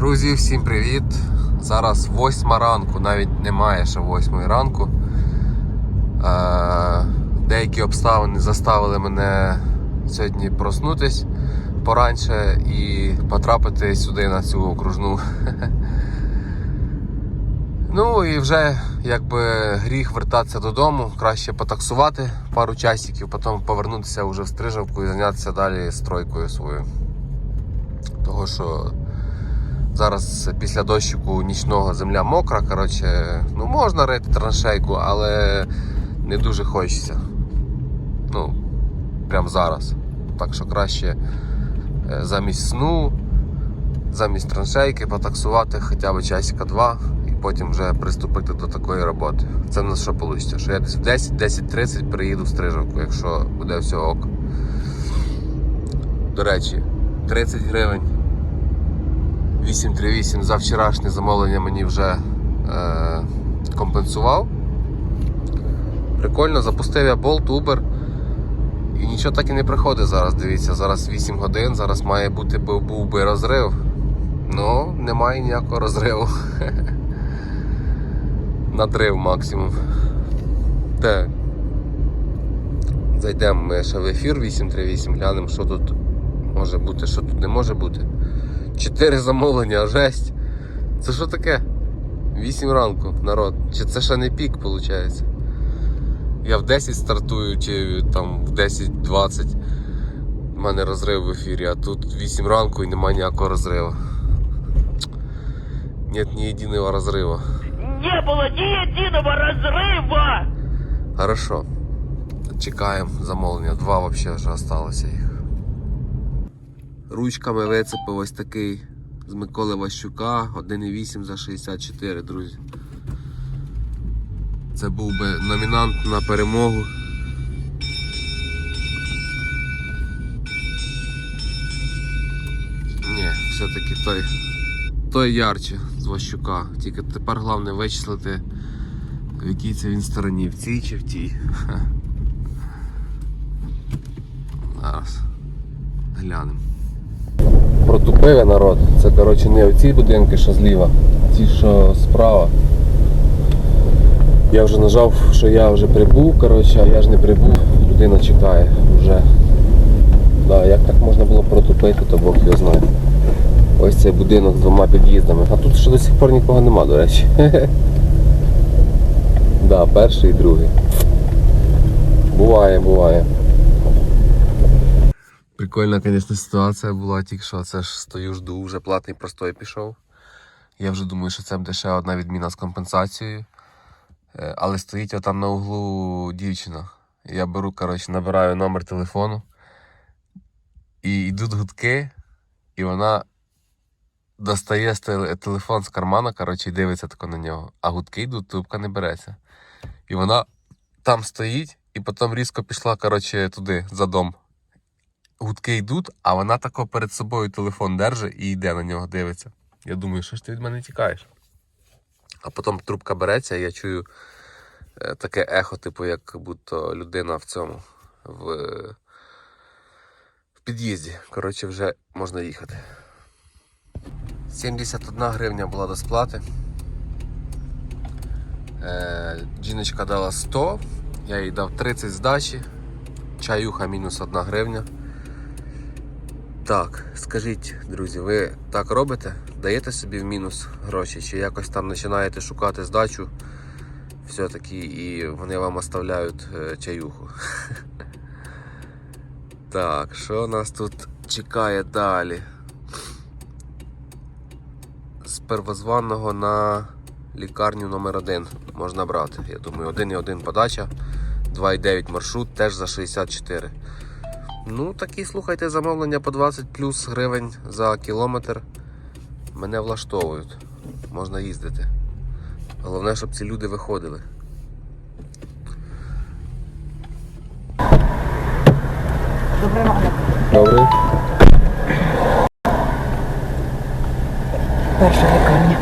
Друзі, всім привіт! Зараз восьма ранку, навіть немає ще восьмої ранку. Е, деякі обставини заставили мене сьогодні проснутись пораньше і потрапити сюди на цю окружну. Ну і вже якби гріх вертатися додому, краще потаксувати пару часиків, потім повернутися вже в стрижавку і зайнятися далі стройкою своєю. Того що Зараз після дощику нічного земля мокра, коротше, ну можна рити траншейку, але не дуже хочеться. Ну, прямо зараз. Так що краще е, замість сну, замість траншейки потаксувати хоча б часика два і потім вже приступити до такої роботи. Це в нас що вийде? Що я десь в 10-10.30 приїду в стрижавку, якщо буде все ок. До речі, 30 гривень 838 за вчорашнє замовлення мені вже е, компенсував. Прикольно, запустив я Bolt, Uber. І нічого так і не приходить зараз. Дивіться, зараз 8 годин, зараз має бути був, би розрив. Ну, немає ніякого розриву. Надрив максимум. Так. Зайдемо ми ще в ефір 838, глянемо, що тут може бути, що тут не може бути. Чотири замовлення, жесть. Це що таке? 8 ранку, народ. Чи це ще не пік, виходить? Я в 10 стартую, чи там в 10-20. У мене розрив в ефірі, а тут 8 ранку і немає ніякого розриву. Нет ні єдиного розриву. Не было ни единого разрыва! Хорошо. Чекаємо замовлення. Два вообще вже осталося їх. Ручками вицепив ось такий з Миколи Ващука 1,8 за 64, друзі. Це був би номінант на перемогу. Ні, все-таки той, той ярче з Ващука. Тільки тепер головне вичислити, в якій це він стороні, в цій чи в тій. Зараз глянемо. Протупили народ. Це коротше не оці будинки, що зліва, ті, що справа. Я вже нажав, що я вже прибув, коротше, а я ж не прибув, людина чекає вже. Да, як так можна було протупити, то Бог його знає. Ось цей будинок з двома під'їздами. А тут ще до сих пор нікого нема, до речі. Да, перший і другий. Буває, буває. Прикольна, звісно, ситуація була, тільки що це ж стою, жду, вже платний простой пішов. Я вже думаю, що це буде ще одна відміна з компенсацією. Е, Але стоїть отам на углу дівчина. Я беру, коротше, набираю номер телефону. І йдуть гудки, і вона достає телефон з кармана, коротше, і дивиться тако на нього. А гудки йдуть, трубка не береться. І вона там стоїть, і потім різко пішла, коротше, туди, за дом гудки йдуть, а вона тако перед собою телефон держить і йде на нього, дивиться. Я думаю, що ж ти від мене тікаєш? А потім трубка береться, і я чую е, таке ехо, типу, як будто людина в цьому, в, в під'їзді. Коротше, вже можна їхати. 71 гривня була до сплати. Е, жіночка дала 100, я їй дав 30 здачі, чаюха мінус 1 гривня. Так, скажіть, друзі, ви так робите? Даєте собі в мінус гроші, чи якось там починаєте шукати здачу все-таки і вони вам оставляють е, чаюху? Так, що нас тут чекає далі? З первозванного на лікарню номер 1 можна брати. Я думаю, 1,1 подача, 2,9 маршрут, теж за 64. Ну, такі, слухайте, замовлення по 20 плюс гривень за кілометр. Мене влаштовують. Можна їздити. Головне, щоб ці люди виходили. Добрий ранок. Добре. Перша лікарня.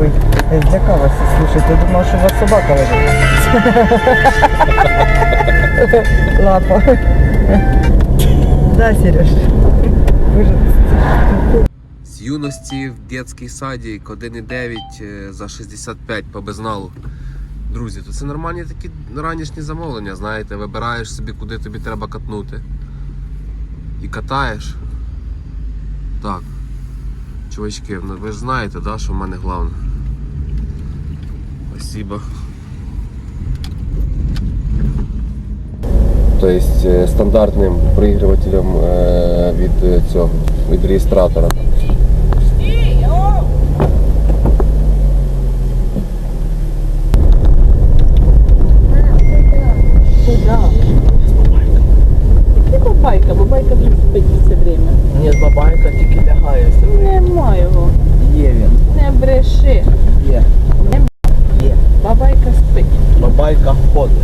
Ой, для я злякалася, слушайте, думала, що у вас собака лежить. Лапа. Да, Сереж. Боже, юності в дитячий садик 1,9 е, за 65 по безналу. Друзі, то це нормальні такі ранішні замовлення, знаєте, вибираєш собі, куди тобі треба катнути. І катаєш. Так. Чувачки, ну ви ж знаєте, да, що в мене головне. Спасибо. То есть стандартним проигрывателем від цього від реєстратора. Куда? Ти бабайка, бабайка вже спить все время. Ні, бабайка тільки лягає. Нема його. Є він. Не бреши. Є. Є. Бабайка спить. Бабайка ходить.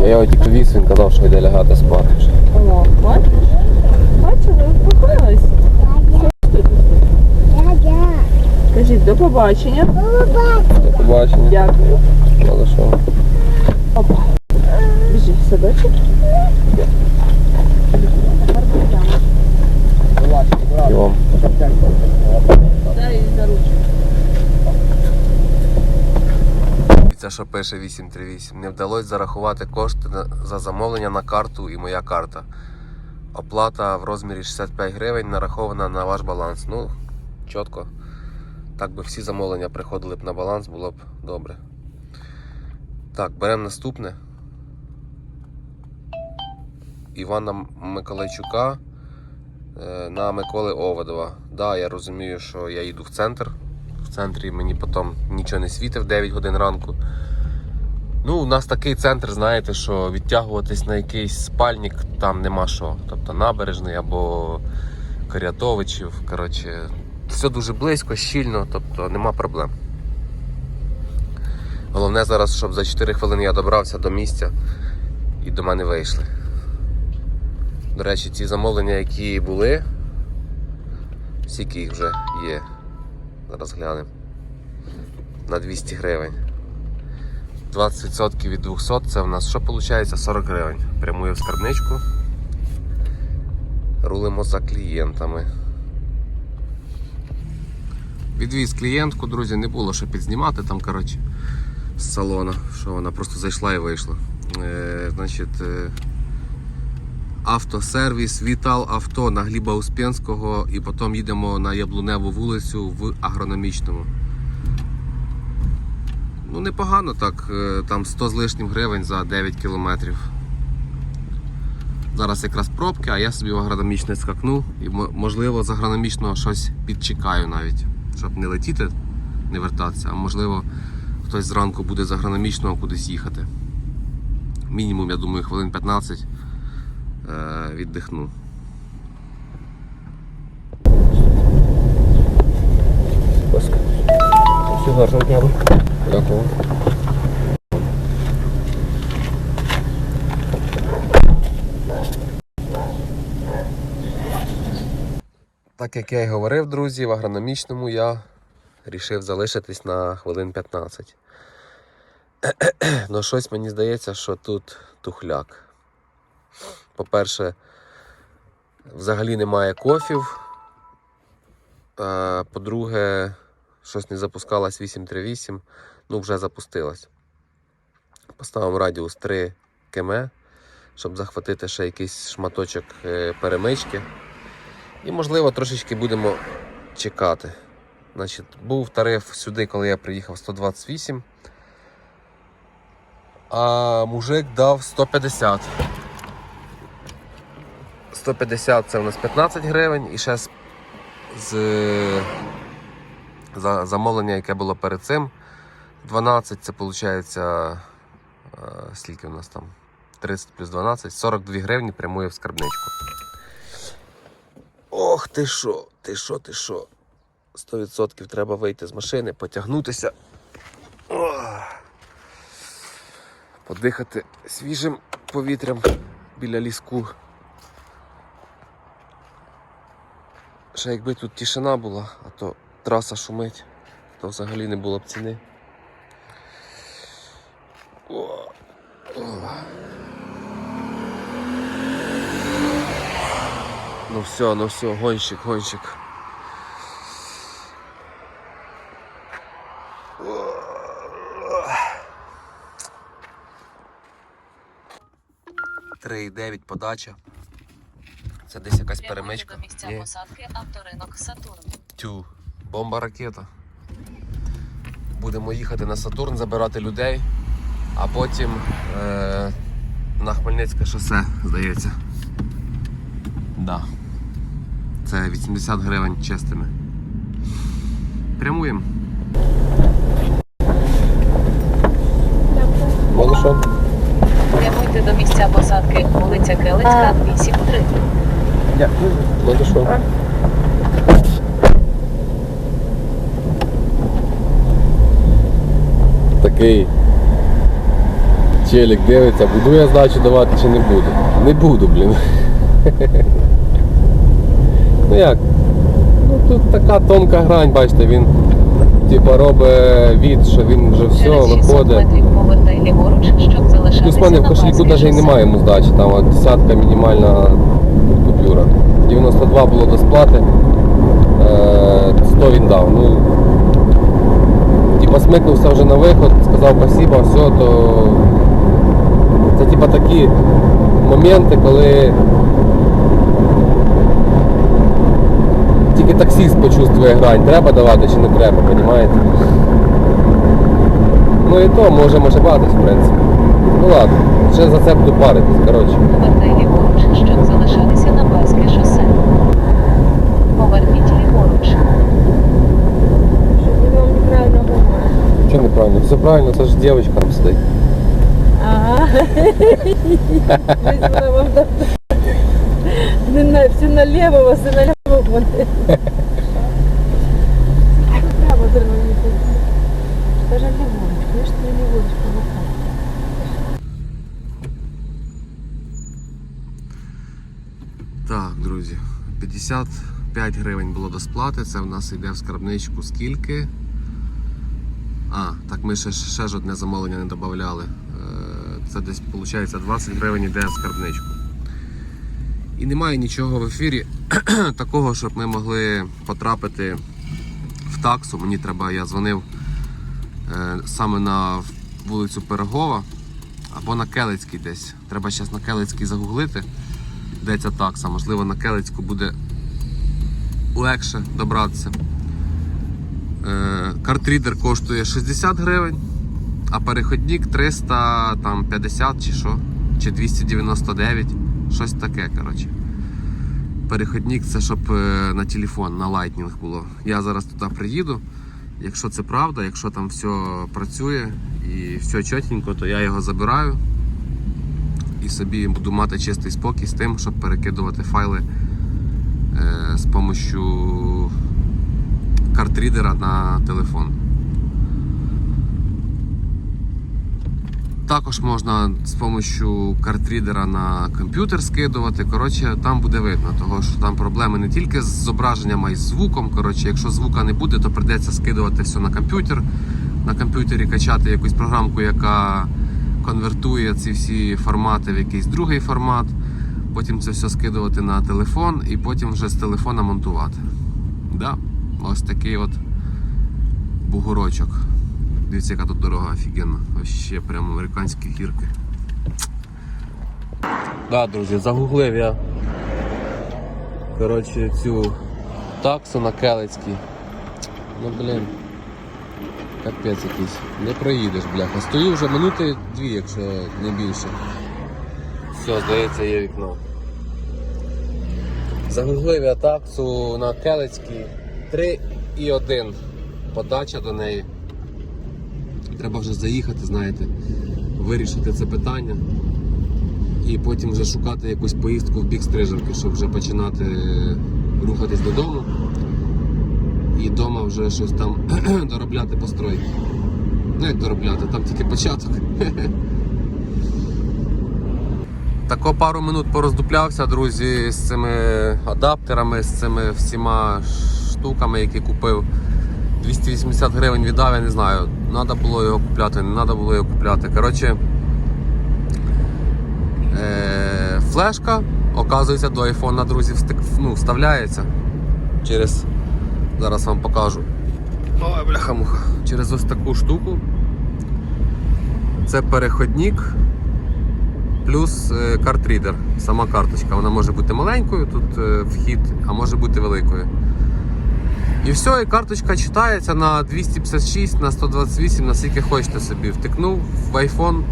Я його тільки віз, він казав, що йде лягати спати. О, бачиш? Бачила, успокоїлась. Кажіть, до побачення. До побачення. Дякую. Але що? Опа. Біжи в садочок. І вам. Дай за ручку. Це що пише 838. Не вдалося зарахувати кошти за замовлення на карту і моя карта. Оплата в розмірі 65 гривень нарахована на ваш баланс. Ну, чітко. Так би всі замовлення приходили б на баланс, було б добре. Так, беремо наступне. Івана Миколайчука е, на Миколи Оводова. Да, я розумію, що я їду в центр. Центрі мені потім нічого не світить в 9 годин ранку. Ну, у нас такий центр, знаєте, що відтягуватись на якийсь спальник там нема що. Тобто набережний або Корятовичів. Коротше, все дуже близько, щільно, тобто нема проблем. Головне зараз, щоб за 4 хвилини я добрався до місця і до мене вийшли. До речі, ці замовлення, які були, скільки їх вже є. Зараз глянемо. На 200 гривень. 20% від 200 це в нас що виходить? 40 гривень. Прямує в скарбничку. Рулимо за клієнтами. Відвіз клієнтку, друзі, не було що підзнімати там, коротше, з салону, що вона просто зайшла і вийшла. Е, значить, е, автосервіс Вітал Авто на Гліба Успенського і потім їдемо на Яблуневу вулицю в агрономічному. Ну, непогано так, е, там 100 з лишнім гривень за 9 кілометрів. Зараз якраз пробки, а я собі в агрономічне скакну і можливо з агрономічного щось підчекаю навіть, щоб не летіти, не вертатися, а можливо хтось зранку буде з агрономічного кудись їхати. Мінімум, я думаю, хвилин 15 е, віддихну. Всього гарного дня. Дякую. Так як я й говорив, друзі, в агрономічному я рішив залишитись на хвилин 15. Ну, щось мені здається, що тут тухляк. По-перше, взагалі немає кофів. По-друге, щось не запускалась 838, ну вже запустилась. Поставимо радіус 3 км, щоб захватити ще якийсь шматочок е, перемички. І, можливо, трошечки будемо чекати. Значить, був тариф сюди, коли я приїхав 128. А мужик дав 150. 150 це у нас 15 гривень і ще з, з за замовлення, яке було перед цим. 12 це виходить. Е, скільки у нас там? 30 плюс 12, 42 гривні прямує в скарбничку. Ох, ти що, ти що, ти що? 100% треба вийти з машини, потягнутися. Подихати свіжим повітрям біля ліску. Ще якби тут тишина була, а то траса шумить, то взагалі не було б ціни. О, о. Ну все, ну все, гонщик, гонщик. Три дев'ять подача. Це десь якась перемичка. до місця Ні. посадки авторинок Сатурн. Тю, бомба ракета. Будемо їхати на Сатурн, забирати людей, а потім е, на Хмельницьке шосе, здається. Да. Це 80 гривень чистими. Прямуємо. Може? Прямуйте до місця посадки вулиця Келицька, 8-3. Дякую. Що? Такий челік дивиться, буду я здачу давати чи не буду. Не буду, блін. Ну як? Ну тут така тонка грань, бачите, він типа робить від, що він вже все Через 600 виходить. повертай ліворуч, щоб залишатися Плюс в мене в кошельку навіть і немає йому здачі, там от десятка мінімальна купюра. 92 було до сплати, е, 100 він дав. Ну, типа смикнувся вже на виход, сказав спасибо, все, то це типа такі моменти, коли тільки таксист почувствує грань, треба давати чи не треба, розумієте? Ну і то можемо ошибатись, в принципі. Ну ладно, ще за це буду паритись, коротше. Повертай ліворуч, щоб залишатися на Паське шосе. Поверніть ліворуч. Щоб він вам неправильно говорить. Що неправильно? Все правильно, це ж дівчинка там сидить. Ага. Десь вона вам там не на, все наліво, вас і наліво буде. Прямо треба їхати. Даже ліворуч, конечно, не ліворуч, повертай. Так, друзі, 55 гривень було до сплати. Це в нас йде в скарбничку скільки. А, так ми ще, ще ж одне замовлення не додавали. Це десь виходить 20 гривень йде в скарбничку. І немає нічого в ефірі такого, щоб ми могли потрапити в таксу. Мені треба, я дзвонив е, саме на вулицю Пирогова або на Келицький десь. Треба зараз на Келицький загуглити де ця такса. Можливо, на Келицьку буде легше добратися. Картрідер коштує 60 гривень, а переходник 350 чи що, чи 299, щось таке. коротше. Переходник це щоб е, на телефон, на лайтнінг було. Я зараз туди приїду. Якщо це правда, якщо там все працює і все чотенько, то я його забираю і собі буду мати чистий спокій з тим, щоб перекидувати файли е, з допомогою картрідера на телефон. Також можна з допомогою картрідера на комп'ютер скидувати. Коротше, там буде видно, того що там проблеми не тільки з зображенням, а й з звуком. Коротше, якщо звука не буде, то прийдеться скидувати все на комп'ютер. На комп'ютері качати якусь програмку, яка конвертує ці всі формати в якийсь другий формат. Потім це все скидувати на телефон і потім вже з телефона монтувати. Да, ось такий от бугорочок. Дивіться, яка тут дорога офігенна. Вообще прямо американські гірки. Да, друзі, загуглив я коротше, цю таксу на Келицькій. Ну блін. Капець якийсь. Не проїдеш, бляха. Стою вже минути дві, якщо не більше. Все, здається, є вікно. Загуглив я таксу на Келицькій 3,1 подача до неї. Треба вже заїхати, знаєте, вирішити це питання. І потім вже шукати якусь поїздку в бік Стрижівки, щоб вже починати рухатись додому. І вдома вже щось там доробляти постройки. Ну як доробляти, там тільки початок. Тако пару минут пороздуплявся, друзі, з цими адаптерами, з цими всіма штуками, які купив. 280 гривень віддав, я не знаю, треба було його купляти, не треба було його купляти. Коротше, е- флешка Оказується, до айфона, друзі, встик, ну, вставляється. Через. Зараз вам покажу. Ой, бляха-муха. Через ось таку штуку. Це переходник плюс е, картрідер. Сама карточка. Вона може бути маленькою, тут е, вхід, а може бути великою. І все, і карточка читається на 256, на 128, наскільки хочете собі. Втикнув в iPhone,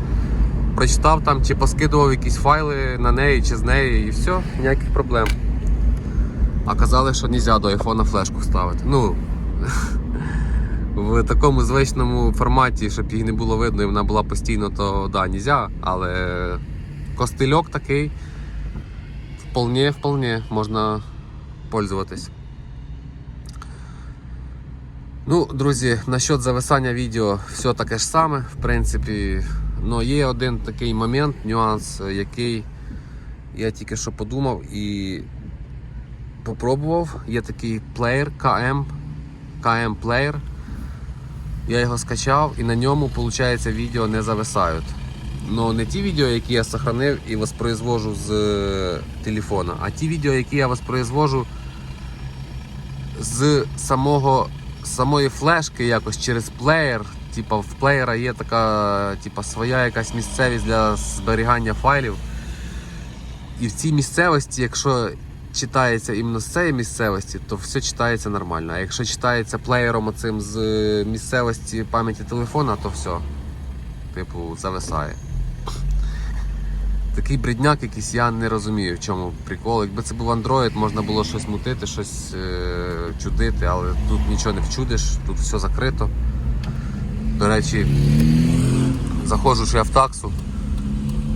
прочитав там, чи поскидував якісь файли на неї чи з неї, і все, ніяких проблем. А казали, що не можна до айфона флешку вставити. Ну, в такому звичному форматі, щоб її не було видно і вона була постійно, то да, нельзя, але костильок такий вполне, вполне можна пользуватись. Ну, друзі, насчет зависання відео все таке ж саме, в принципі. Ну, є один такий момент, нюанс, е, який я тільки що подумав і попробував. Є такий плеєр KM, KM Player. Я його скачав і на ньому, виходить, відео не зависають. Ну, не ті відео, які я сохранив і воспроизвожу з е, телефона, а ті відео, які я воспроизвожу з самого самої флешки якось через плеєр. Типа в плеєра є така типа, своя якась місцевість для зберігання файлів. І в цій місцевості, якщо читається іменно з цієї місцевості, то все читається нормально. А якщо читається плеєром оцим з е, місцевості пам'яті телефона, то все. Типу, зависає. Такий бредняк якийсь, я не розумію, в чому прикол. Якби це був Android, можна було щось мутити, щось е, чудити, але тут нічого не вчудиш, тут все закрито. До речі, заходжу ще я в таксу,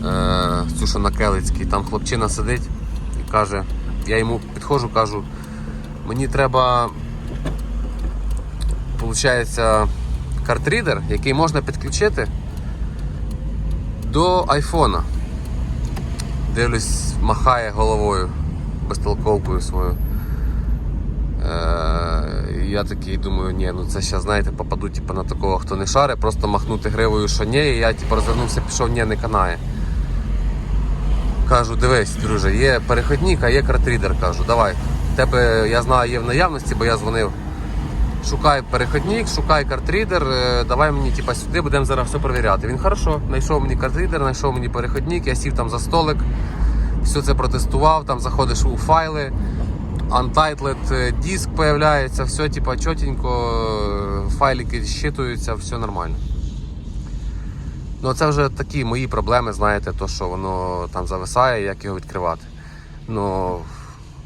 е, цю що на Келицькій, там хлопчина сидить і каже, я йому підходжу, кажу, мені треба, виходить, картрідер, який можна підключити до айфона. Дивлюсь, махає головою безтолковкою свою. Е, я такий думаю, ні, ну це зараз, знаєте, попаду типу, на такого, хто не шаре, просто махнути гривою, що ні, і я типу, розвернувся, пішов, ні, не канає. Кажу, дивись, друже, є переходник, а є картрідер. Кажу, давай. Тебе, я знаю, є в наявності, бо я дзвонив. Шукай переходник, шукай картрідер, е, давай мені типа, сюди, будемо зараз все перевіряти. Він хорошо, знайшов мені картрідер, знайшов мені переходник, я сів там за столик, все це протестував, там заходиш у файли, Untitled е, диск появляється, все типа чотенько, е, файлики щитуються, все нормально. Ну це вже такі мої проблеми, знаєте, то що воно там зависає, як його відкривати. Ну,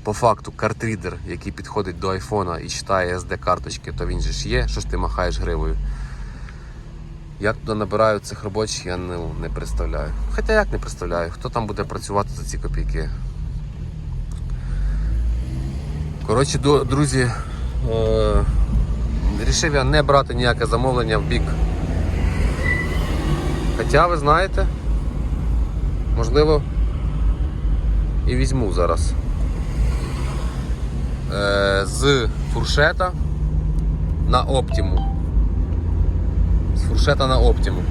по факту картрідер, який підходить до айфона і читає SD карточки, то він же ж є, що ж ти махаєш гривою. Як туди набирають цих робочих, я не, не представляю. Хоча як не представляю, хто там буде працювати за ці копійки. Коротше, друзі, е- рішив я не брати ніяке замовлення в бік. Хоча ви знаєте, можливо, і візьму зараз. Е, з фуршета на оптиму. З фуршета на оптиму.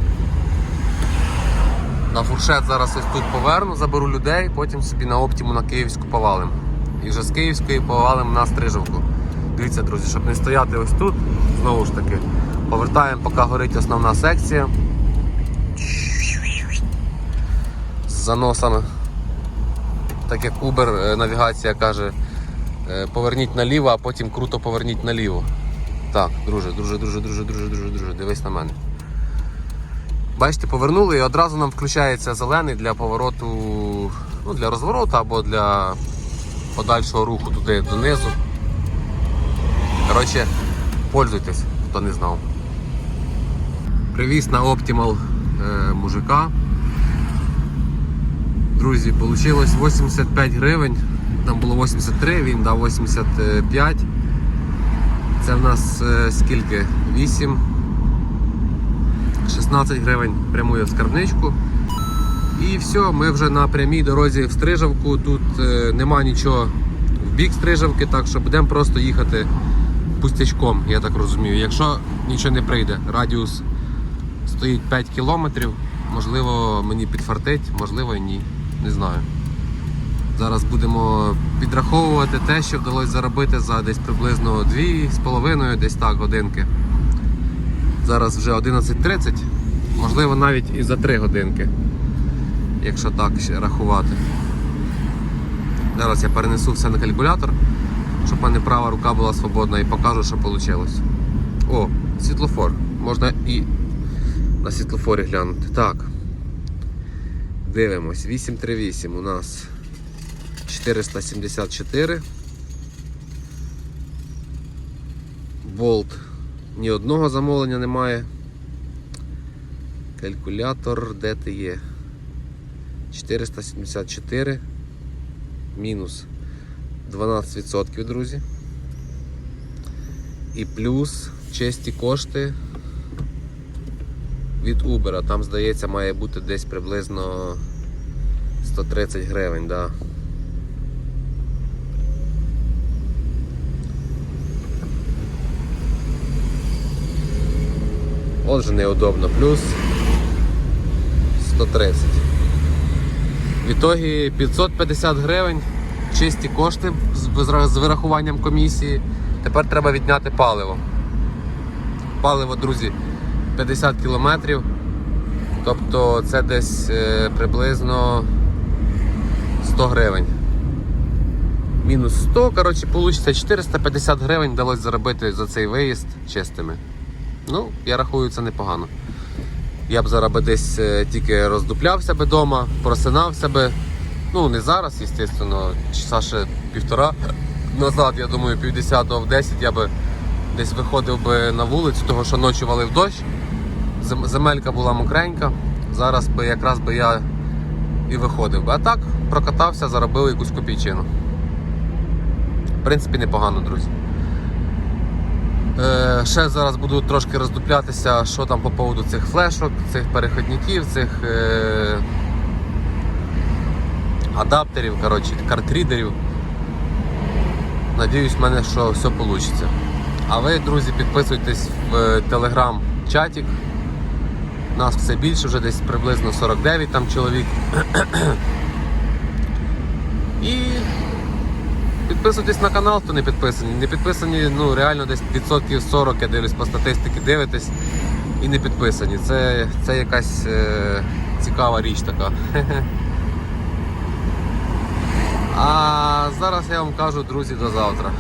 На фуршет зараз ось тут поверну, заберу людей, потім собі на оптиму на Київську повалим. І вже з Київської повалим на Стрижівку. Дивіться, друзі, щоб не стояти ось тут, знову ж таки, повертаємо, поки горить основна секція. З заносами. Так як Uber е, навігація каже, поверніть наліво, а потім круто поверніть наліво. Так, друже, друже, друже, друже, друже, друже, друже, дивись на мене. Бачите, повернули і одразу нам включається зелений для повороту, ну, для розвороту або для подальшого руху туди донизу. Коротше, пользуйтесь, хто не знав. Привіз на Optimal е, мужика. Друзі, вийшло 85 гривень. Там було 83, він дав 85. Це в нас е, скільки? 8. 16 гривень прямує в скарбничку. І все, ми вже на прямій дорозі в Стрижавку. Тут е, нема нічого в бік Стрижавки, так що будемо просто їхати пустячком, я так розумію. Якщо нічого не прийде, радіус стоїть 5 кілометрів, можливо, мені підфартить, можливо і ні. Не знаю. Зараз будемо підраховувати те, що вдалося заробити за десь приблизно 2,5 десь так годинки. Зараз вже 11.30, можливо навіть і за 3 годинки, якщо так ще рахувати. Зараз я перенесу все на калькулятор, щоб в мене права рука була свободна і покажу, що вийшло. О, світлофор. Можна і на світлофорі глянути. Так. Дивимось. 838 у нас 474. Болт. Ні одного замовлення немає. Калькулятор, де ти є? 474 мінус 12%, друзі. І плюс честі кошти від Uber. Там, здається, має бути десь приблизно 130 гривень, да. Отже, неудобно. Плюс 130. В ітогі 550 гривень чисті кошти з, вирахуванням комісії. Тепер треба відняти паливо. Паливо, друзі, 50 кілометрів. Тобто це десь е, приблизно 100 гривень. Мінус 100, коротше, вийде 450 гривень вдалося заробити за цей виїзд чистими. Ну, я рахую, це непогано. Я б зараз би десь е, тільки роздуплявся би вдома, просинався би. Ну, не зараз, звісно, часа ще півтора назад, я думаю, півдесятого в 10 я би десь виходив би на вулицю, того що ночі валив дощ. Земелька була мокренька. Зараз би якраз би я і виходив би. А так прокатався, заробив якусь копійчину. В принципі, непогано, друзі. Е, ще зараз буду трошки роздуплятися, що там по поводу цих флешок, цих переходників, цих е, адаптерів, коротше, картрідерів. Надіюсь, в мене що все вийде. А ви, друзі, підписуйтесь в телеграм-чатик. Нас все більше, вже десь приблизно 49 там чоловік. І підписуйтесь на канал, хто не підписані. Не підписані, ну реально десь відсотків 40, я дивлюсь по статистиці, дивитесь і не підписані. Це, це якась е, цікава річ така. А зараз я вам кажу, друзі, до завтра.